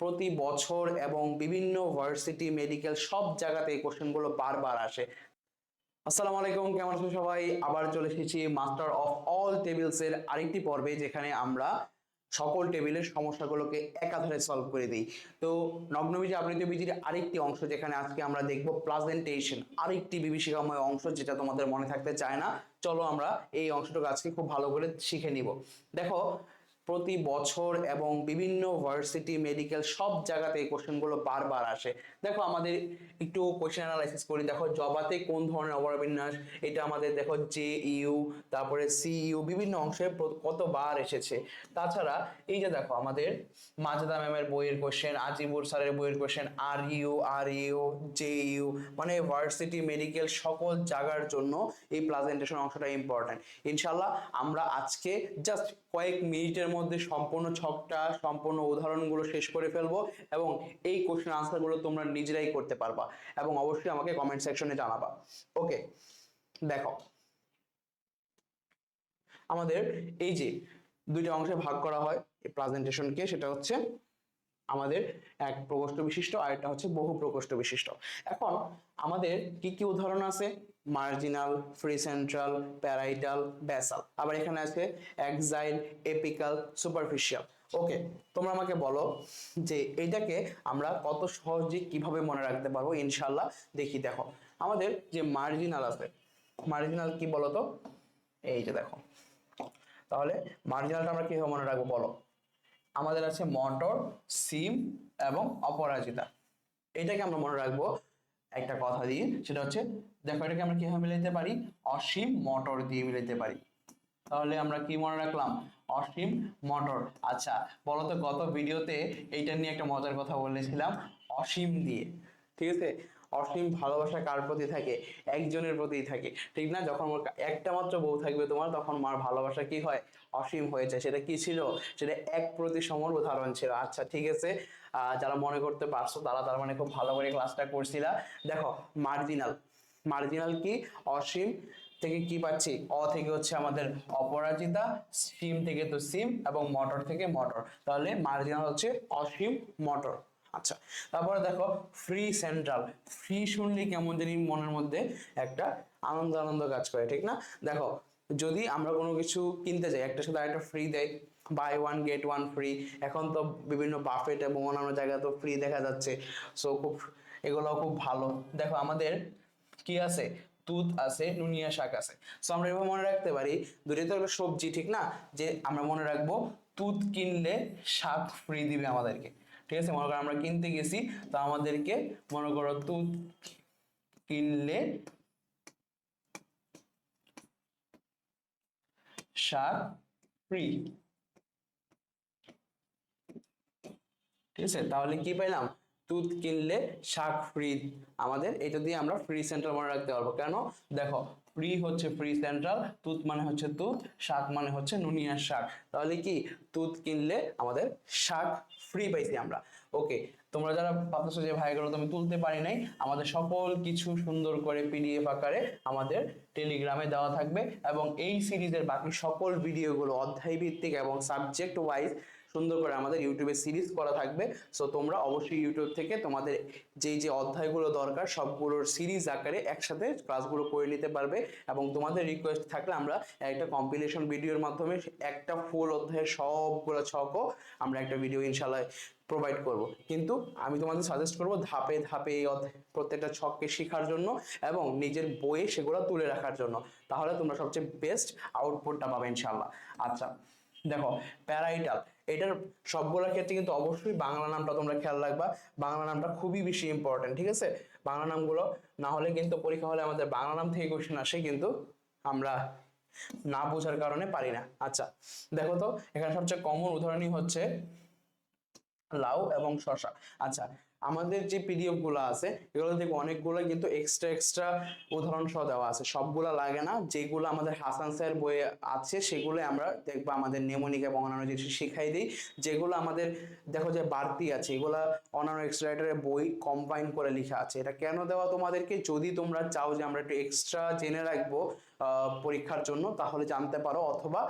প্রতি বছর এবং বিভিন্ন ভার্সিটি মেডিকেল সব জায়গাতে এই কোশ্চেনগুলো বারবার আসে। আসসালামু আলাইকুম, কেমন আছেন সবাই? আবার চলে এসেছি মাস্টার অফ অল টেবিলস এর আরেকটি পর্বে, যেখানে আমরা সকল টেবিলের সমস্যাগুলোকে একাধারে সলভ করে দিই। তো নগ্নবীজি আবৃত বীজির আরেকটি অংশ, যেখানে আজকে আমরা দেখব প্লাজেন্টেশন আরেকটি বিভীষিকাময় অংশ, যেটা তোমাদের মনে থাকতে চায় না। চলো আমরা এই অংশটুকু আজকে খুব ভালো করে শিখে নিব। দেখো প্রতি বছর এবং বিভিন্ন ভার্সিটি মেডিকেল সব জায়গাতে এই কোশ্চেনগুলো বারবার আসে। দেখো আমাদের একটু কোশ্চেন অ্যানালাইসিস করি। দেখো জবাতে কোন ধরনের অবরবিন্যাস এটা আমাদের দেখো জে ইউ, তারপরে সি ইউ, বিভিন্ন অংশে কতবার এসেছে। তাছাড়া এই যে দেখো আমাদের মাজেদা ম্যামের বইয়ের কোশ্চেন আজিবুর স্যারের বইয়ের question R U R U J U মানে ভার্সিটি মেডিকেল সকল জায়গার জন্য এই প্লাজেন্টেশন অংশটা ইম্পর্ট্যান্ট ইনশাল্লাহ আমরা আজকে জাস্ট কয়েক মিনিটের মধ্যে সম্পূর্ণ ছকটা, সম্পূর্ণ উদাহরণগুলো শেষ করে ফেলব এবং এই কোশ্চেন আনসারগুলো তোমরা নিজেরাই করতে পারবা এবং অবশ্যই আমাকে কমেন্ট সেকশনে জানাবা। ওকে দেখো। আমাদের এই যে দুইটা অংশে ভাগ করা হয়, এই প্রেজেন্টেশনকে সেটা হচ্ছে আমাদের এক প্রকোষ্ঠ বিশিষ্ট আর একটা হচ্ছে বহু প্রকোষ্ঠ বিশিষ্ট। এখন আমাদের কি কি উদাহরণ আছে? Marginal free central parietal basal আবার এখানে আছে এক্সাইল এপিক্যাল সুপারফিশিয়াল ওকে তোমরা আমাকে বলো যে এইটাকে আমরা কত সহজে কীভাবে মনে রাখতে পারব? ইনশাল্লাহ দেখি, দেখো। আমাদের যে মার্জিনাল আছে মার্জিনাল কি বলতো এই যে দেখো। তাহলে মার্জিনালটা আমরা কীভাবে মনে রাখব বলো? আমাদের আছে মটর সিম এবং অপরাজিতা। এটাকে আমরা মনে রাখব একটা কথা দিয়ে সেটা হচ্ছে দেখো এটাকে আমরা কীভাবে মিলাইতে পারি? অসীম মটর দিয়ে মিলাইতে পারি। তাহলে আমরা কি মনে রাখলাম? অসীম মটর। আচ্ছা বলতো গত ভিডিওতে এইটা নিয়ে একটা মজার কথা বলেছিলাম, অসীম দিয়ে। ঠিক আছে? অসীম ভালোবাসা কার প্রতি থাকে? একজনের প্রতিই থাকে। ঠিক না? যখন একটা মাত্র বউ থাকবে তোমার, তখন মার ভালোবাসা কি হয়? অসীম হয়েছে। সেটা কি ছিল? সেটা এক প্রতি সমর উদাহরণ ছিল। আচ্ছা ঠিক আছে? যারা মনে করতে পারছ, তারা তার মানে খুব ভালো করে ক্লাসটা করছিলা। দেখো মার্জিনাল মার্জিনাল কি? অসীম থেকে কি পাচ্ছি? অ থেকে হচ্ছে আমাদের অপরাজিতা সিম থেকে তো সিম এবং মটর থেকে মটর তাহলে মার্জিনাল হচ্ছে অসীম মটর আচ্ছা তারপরে দেখো ফ্রি সেন্ট্রাল ফ্রি শুনলে কেমন জানি মনের মধ্যে একটা আনন্দ আনন্দ কাজ করে, ঠিক না? দেখো, যদি আমরা কোনো কিছু কিনতে যাই একটা সাথে একটা ফ্রি দেয় buy one get one free এখন তো বিভিন্ন বাফেট এবং অন্যান্য জায়গায় তো ফ্রি দেখা যাচ্ছে। সো খুব এগুলো খুব ভালো। দেখো, আমাদের কি আছে? তুত আছে, নুনিয়া শাক আছে। সো আমরা এভাবে মনে রাখতে পারি দুটোই তো একটা সবজি, ঠিক না? যে আমরা মনে রাখব তুত কিনলে শাক ফ্রি দিবে আমাদেরকে। ঠিক আছে? মনে করো আমরা কিনতে গেছি, তো আমাদেরকে মনে করো তুত কিনলে শাক ফ্রি ঠিক আছে? তাহলে কি পাইলাম? তুত কিনলে শাক ফ্রি আমাদের এটা দিয়ে আমরা ফ্রি সেন্ট্রাল মনে রাখতে পারব। কেন? দেখো ফ্রি হচ্ছে ফ্রি সেন্ট্রাল তুত মানে হচ্ছে তুত শাক মানে হচ্ছে নুনিয়ার শাক। তাহলে কি? তুত কিনলে আমাদের শাক ফ্রি পাইছি আমরা। ওকে তোমরা যারা ভাবতেছো যে ভাইগুলো তো আমি তুলতে পারি নাই আমাদের সকল কিছু সুন্দর করে পিডিএফ আকারে আমাদের টেলিগ্রামে দেওয়া থাকবে এবং এই সিরিজের বাকি সকল ভিডিওগুলো অধ্যায় ভিত্তিক এবং সাবজেক্ট ওয়াইজ সুন্দর করে আমাদের ইউটিউবে সিরিজ করা থাকবে। সো তোমরা অবশ্যই ইউটিউব থেকে তোমাদের যেই যে অধ্যায়গুলো দরকার, সবগুলোর সিরিজ আকারে একসাথে ক্লাসগুলো করে নিতে পারবে এবং তোমাদের রিকোয়েস্ট থাকলে আমরা একটা কম্পিলেশন ভিডিওর মাধ্যমে একটা ফুল অধ্যায়ের সবগুলো ছকও আমরা একটা ভিডিও ইনশাল্লাহ প্রোভাইড করব। কিন্তু আমি তোমাদের সাজেস্ট করব ধাপে ধাপে এই প্রত্যেকটা ছককে শেখার জন্য এবং নিজের বইয়ে সেগুলো তুলে রাখার জন্য। তাহলে তোমরা সবচেয়ে বেস্ট আউটপুটটা পাবে ইনশাল্লাহ আচ্ছা দেখো প্যারাইটাল এটার সবগুলোর ক্ষেত্রে কিন্তু অবশ্যই বাংলা নামটা তোমরা খেয়াল রাখবা। বাংলা নামটা খুবই বেশি ইম্পর্টেন্ট ঠিক আছে? বাংলা নামগুলো না হলে কিন্তু পরীক্ষা হলে আমাদের বাংলা নাম থেকে কোয়েশ্চেন আসে কিন্তু আমরা না বোঝার কারণে পারি না। আচ্ছা দেখো তো, এখানে সবচেয়ে কমন উদাহরণই হচ্ছে লাউ এবং শসা। আচ্ছা আমাদের যে পিডিএফগুলো আছে, এগুলো দেখব অনেকগুলো কিন্তু এক্সট্রা এক্সট্রা উদাহরণ সহ দেওয়া আছে। সবগুলা লাগে না, যেগুলো আমাদের হাসান স্যার বইয়ে আছে সেগুলো আমরা দেখব আমাদের নেমনিক এবং অন্যান্য জিনিস শিখাই দিই। যেগুলো আমাদের, দেখো যে বাড়তি আছে, এগুলো অন্যান্য এক্সট্রা রাইটারের বই কম্বাইন করে লেখা আছে। এটা কেন দেওয়া তোমাদেরকে? যদি তোমরা চাও যে আমরা একটু এক্সট্রা জেনে রাখব পরীক্ষার জন্য, তাহলে জানতে পারো। অথবা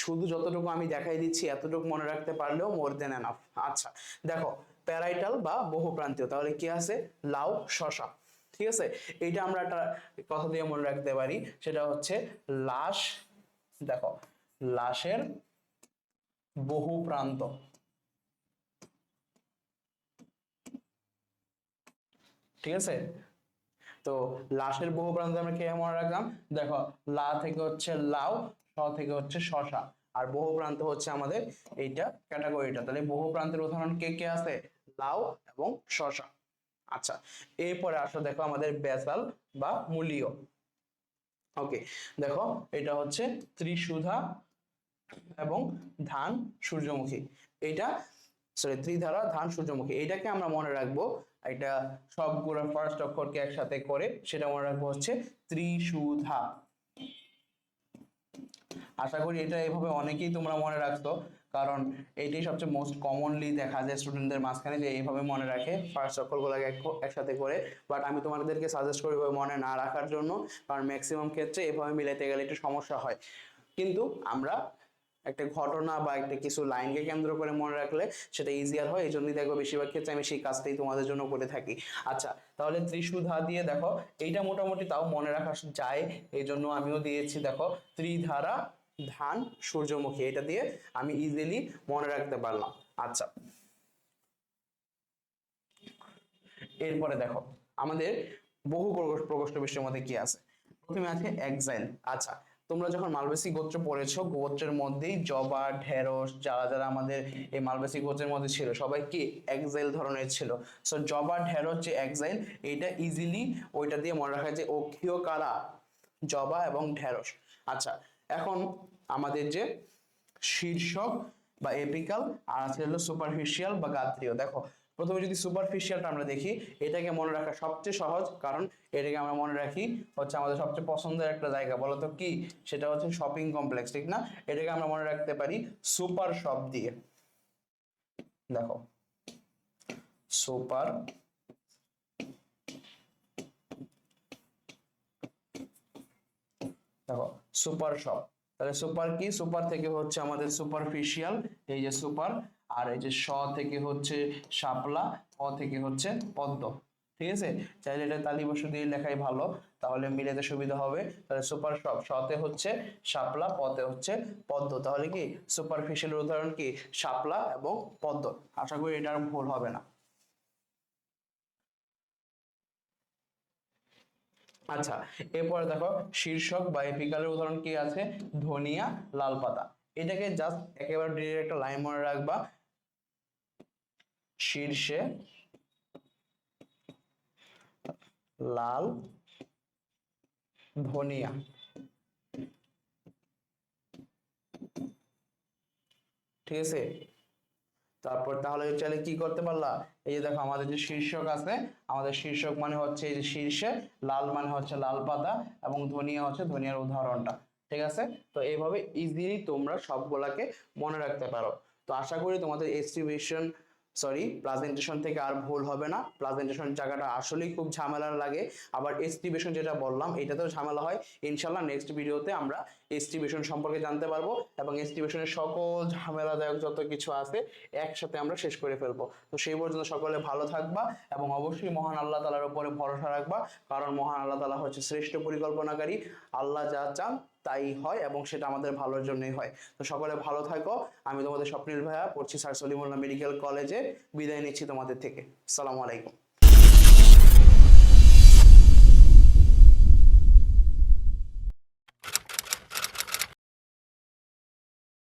শুধু যতটুকু আমি দেখাই দিচ্ছি, এতটুকু মনে রাখতে পারলেও মোর দেন এনাফ আচ্ছা দেখো প্যারাইটাল বা বহুপ্রান্তীয়। তাহলে কি আছে? লাউ, শশা। ঠিক আছে? এইটা আমরা একটা কথা দিয়ে মনে রাখতে পারি। সেটা হচ্ছে লাশ, দেখো, লাশের বহু প্রান্ত ঠিক আছে? তো লাশের বহু প্রান্ত আমরা কে মনে রাখলাম? দেখো, লা থেকে হচ্ছে লাউ স থেকে হচ্ছে শশা। আর বহু প্রান্ত হচ্ছে আমাদের এইটা ক্যাটাগরিটা তাহলে বহু প্রান্তের উদাহরণ কে কে আছে? লাউ এবং শশা আচ্ছা এরপরে আসো দেখো আমাদের বেসাল বা মূলীয়। ওকে দেখো, এটা হচ্ছে ত্রিশুধা এবং ধান সূর্যমুখী। এইটা সরি ত্রিধারা, ধান সূর্যমুখী। এটাকে আমরা মনে রাখব, এটা সবগুলো ফার্স্ট অক্ষরকে একসাথে করে, সেটা মনে রাখব হচ্ছে ত্রিশুধা। আশা করি এটা এভাবে অনেকেই তোমরা মনে রাখতো কারণ এটাই সবচেয়ে মোস্ট কমনলি দেখা যায় স্টুডেন্টদের মাঝখানে যে এইভাবে মনে রাখে ফার্স্ট অক্ষরগুলোকে এক- একসাথে করে। বাট আমি তোমাদেরকে সাজেস্ট করি মনে না রাখার জন্য, কারণ ম্যাক্সিমাম ক্ষেত্রে এভাবে মিলাতে গেলে একটু সমস্যা হয়। কিন্তু আমরা একটা ঘটনা বা একটা কিছু লাইনকে কেন্দ্র করে মনে রাখলে সেটা ইজিয়ার হয়। এই জন্যই দেখো বেশিরভাগ ক্ষেত্রে আমি সেই কাজটাই তোমাদের জন্য করে থাকি। আচ্ছা তাহলে ত্রিশুধা দিয়ে দেখো, এইটা মোটামুটি তাও মনে রাখা যায়। এই জন্য আমিও দিয়েছি, দেখো, ত্রিধারা ধান সূর্যমুখী, এটা দিয়ে আমি ইজিলি মনে রাখতে পারলাম। আচ্ছা। এরপরে দেখো, আমাদের বহু প্রকোষ্ঠ- বিশ্বের মধ্যে কি আছে? প্রথমে আছে এক্সাইল আচ্ছা তোমরা যখন মালবেসি গোত্র পড়েছো, গোত্রের মধ্যেই জবা, ঢেঁড়স, যারা যারা আমাদের এই মালবেসি গোত্রের মধ্যে ছিল, সবাই কি এক্সাইল ধরনের ছিল? সো জবা, ঢেঁড়স যে এক্সাইল এইটা ইজিলি ওইটা দিয়ে মনে রাখা যায়, অক্ষীয় কারা? জবা এবং ঢেঁড়স। আচ্ছা এখন আমাদের যে শীর্ষক বা এপিকাল আর আছে হলো সুপারফিশিয়াল বা গাত্রীয়। দেখো, প্রথমে যদি সুপারফিশিয়ালটা আমরা দেখি, এটাকে মনে রাখা সবচেয়ে সহজ, কারণ এটাকে আমরা মনে রাখি হচ্ছে আমাদের সবচেয়ে পছন্দের একটা জায়গা। বলতো কি? সেটা হচ্ছে শপিং কমপ্লেক্স ঠিক না? এটাকে আমরা মনে রাখতে পারি সুপার শপ দিয়ে। দেখো সুপার দেখো সুপার শপ তাহলে সুপার কি? সুপার থেকে হচ্ছে আমাদের সুপারফিশিয়াল এই যে সুপার আর এই যে স থেকে হচ্ছে শাপলা, অ থেকে হচ্ছে পদ্ম। ঠিক আছে? চাইলে এটা তালি বসু দিয়ে লেখাই ভালো, তাহলে মিলেতে সুবিধা হবে। তাহলে সুপার শপ সতে হচ্ছে শাপলা পতে হচ্ছে পদ্ম। তাহলে কি? সুপারফিশিয়ালের উদাহরণ কি? শাপলা এবং পদ্ম। আশা করি এটা আর ভুল হবে না। আচ্ছা এরপরে দেখো, শীর্ষক বা এপিকালের উদাহরণ কি আছে? ধনিয়া, লাল পাতা। এটাকে জাস্ট একেবারে ডিরেক্ট একটা লাইন মনে রাখবা। শীর্ষে লাল, ধনিয়া। ঠিক আছে? তারপর তাহলে চাইলে কি করতে পারলা? এই যে দেখো আমাদের যে শীর্ষক আছে, আমাদের শীর্ষক মানে হচ্ছে এই যে শীর্ষে, লাল মানে হচ্ছে লাল পাতা এবং ধনিয়া হচ্ছে ধনিয়ার উদাহরণটা, ঠিক আছে? তো এইভাবে ইজিলি তোমরা সবগুলাকে মনে রাখতে পারো। তো আশা করি তোমাদের এস্টিমেশন সরি প্রেজেন্টেশন থেকে আর ভুল হবে না। প্রেজেন্টেশন জায়গাটা আসলেই খুব ঝামেলার লাগে। আবার এস্টিমেশন যেটা বললাম, এটাতেও ঝামেলা হয়। ইনশাল্লাহ নেক্সট ভিডিওতে আমরা এস্টিমেশন সম্পর্কে জানতে পারব এবং এস্টিমেশনের সকল ঝামেলাদায়ক যত কিছু আছে, একসাথে আমরা শেষ করে ফেলব। তো সেই পর্যন্ত সকলে ভালো থাকবা এবং অবশ্যই মহান আল্লাহ তালার উপরে ভরসা রাখবা। কারণ মহান আল্লাহ তালা হচ্ছে শ্রেষ্ঠ পরিকল্পনাকারী। আল্লাহ যা চান তাই হয় এবং সেটা আমাদের ভালোর জন্যই হয়। তো সকলে ভালো থাকো। আমি তোমাদের স্বপ্নিল ভাইয়া পড়ছি স্যার সলিমুল্লাহ মেডিকেল কলেজে। বিদায় নিচ্ছি তোমাদের থেকে। সালামু আলাইকুম।